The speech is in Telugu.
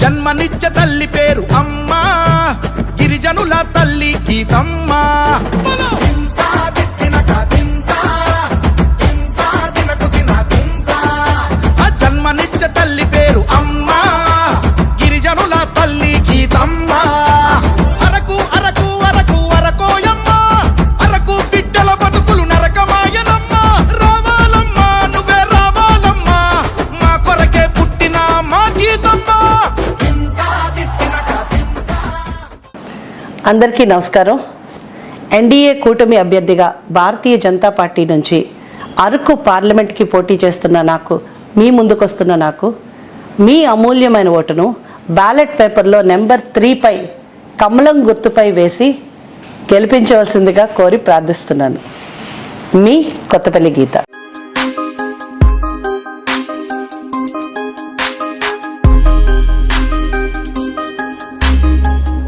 జన్మనిచ్చ తల్లి పేరు అమ్మా గిరిజనుల తల్లి గీతమ్మా. అందరికీ నమస్కారం. ఎన్డీఏ కూటమి అభ్యర్థిగా భారతీయ జనతా పార్టీ నుంచి అరకు పార్లమెంట్కి పోటీ చేస్తున్న నాకు మీ ముందుకొస్తున్న నాకు మీ అమూల్యమైన ఓటును బ్యాలెట్ పేపర్లో నెంబర్ త్రీపై కమలం గుర్తుపై వేసి గెలిపించవలసిందిగా కోరి ప్రార్థిస్తున్నాను. మీ కొత్తపల్లి గీత.